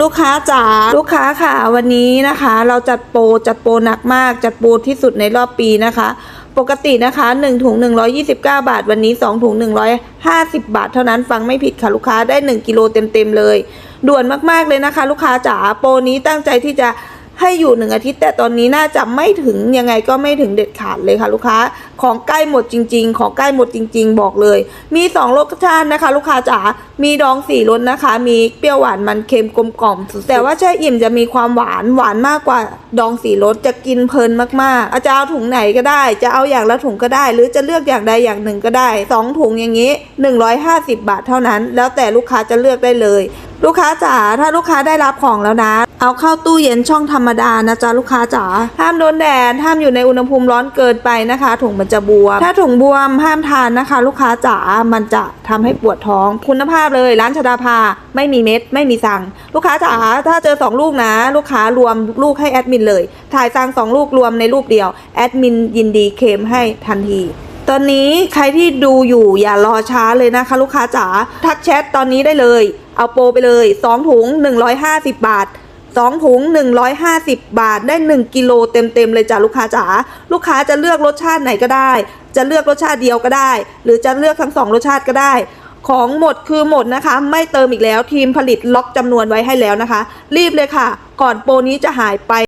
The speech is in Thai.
ลูกค้าจ๋าลูกค้าค่ะ วันนี้นะคะ เราจัดโปรจัดโปรหนักมาก จัดโปรที่สุดในรอบปีนะคะ ปกตินะคะ1ถุง129 บาท วันนี้2ถุง150 บาท เท่านั้นฟังไม่ผิดค่ะลูกค้าได้ 1กิโลเต็มๆเลย ด่วนมากๆเลยนะคะ ลูกค้าจ๋าโปรนี้ตั้งใจที่จะ ให้อยู่หนึ่งอาทิตย์ แต่ตอนนี้น่าจะไม่ถึงยังไงก็ไม่ถึงเด็ดขาดเลยค่ะลูกค้า ของใกล้หมดจริง ๆ ของใกล้หมดจริง ๆ บอกเลย มี2รสชาตินะคะ ลูกค้าจ๋ามีดองสี่รสนะคะ มีเปรี้ยวหวานมันเค็มกลมกล่อมแต่ว่าแช่อิ่มจะมีความหวานหวานมากกว่าดองสี่รสจะกินเพลินมากๆอาจจะเอาถุงไหนก็ได้ จะเอาอย่างละถุงก็ได้ หรือจะเลือกอย่างใดอย่างหนึ่งก็ได้สองถุงอย่างนี้ 150 บาทเท่านั้น แล้วแต่ลูกค้าจะเลือกได้เลย ลูกค้าจ๋าถ้าลูกค้าได้รับของแล้วนะ เอาเข้าตู้เย็นช่องธรรมดานะจ๊ะลูกค้าจ๋าห้ามโดนแดดห้ามอยู่ในอุณหภูมิร้อนเกินไปนะคะ ถุงมันจะบวม ถ้าถุงบวมห้ามทานนะคะ ลูกค้าจ๋ามันจะทำให้ปวดท้อง คุณภาพเลยร้านชดาภาไม่มีเม็ด ไม่มีสั่ง ลูกค้าจ๋าถ้าเจอสองลูกนะ ลูกค้ารวมลูกให้แอดมินเลย ถ่ายสั่งสองลูกรวมในรูปเดียวแอดมินยินดีเคลมให้ทันทีตอนนี้ใครที่ดูอยู่อย่ารอช้าเลยนะคะ ลูกค้าจ๋าทักแชทตอนนี้ได้เลย เอาโปรไปเลย 2 ถุง 150 บาท 2 ถุง 150 บาทได้ 1 กิโลเต็มๆเลยจ้ะลูกค้าจ๋าลูกค้าจะเลือกรสชาติไหนก็ได้ จะเลือกรสชาติเดียวก็ได้ หรือจะเลือกทั้งสองรสชาติก็ได้ ของหมดคือหมดนะคะ ไม่เติมอีกแล้วทีมผลิตล็อกจำนวนไว้ให้แล้วนะคะ รีบเลยค่ะ ก่อนโปรนี้จะหายไป